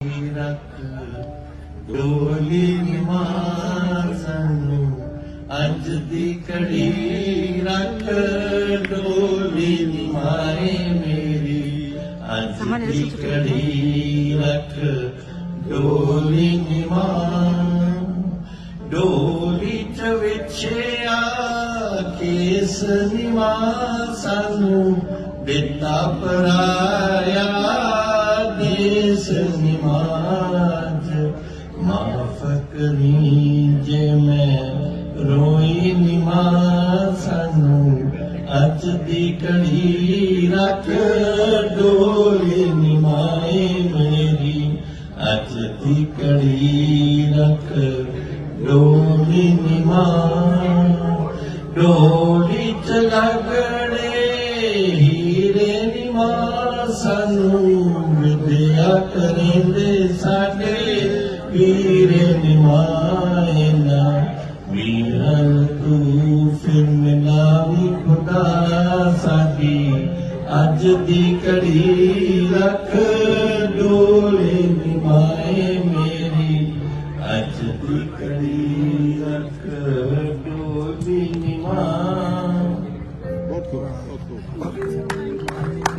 ਰੱਖ ਡੋਲੀ ਨਿਮਾਰ ਸਾਨੂੰ ਅੱਜ ਦੀ ਕੜੀ ਰੱਖ ਡੋਲੀ ਨਿਮਾਏ ਮੇਰੀ ਅੱਜ ਦੀ ਕੜੀ ਰੱਖ ਡੋਲੀ ਨਿਮਾਰ ਡੋਲੀ ਚ ਵਿਛਿਆ ਕੇਸ ਨਿਮਾ ਸਾਨੂੰ ਦਿੱਤਾ ਪਰਾਇਆ मां सज डोली اج मेरी। کڑی رکھ रख डोली मो ਸਾਨੂੰ ਵਿਦਿਆ ਕਰਿੰਦੇ ਸਾਡੇ ਵੀਰ ਨਿਮਾਏ ਨਾ ਵੀਰਨ ਤੂੰ ਫਿਰ ਮਿਲਾਵੀ ਖੁਦਾ ਸਾਡੀ, ਅੱਜ ਦੀ ਘੜੀ ਰੱਖ ਡੋਲੇ ਨਿਮਾਏ ਮੇਰੀ। ਅੱਜ ਦੀ ਘੜੀ ਰੱਖ ਡੋਲੇ ਨਿਮਾਏ। ਬਹੁਤ ਖੂਬ ਬਹੁਤ ਖੂਬ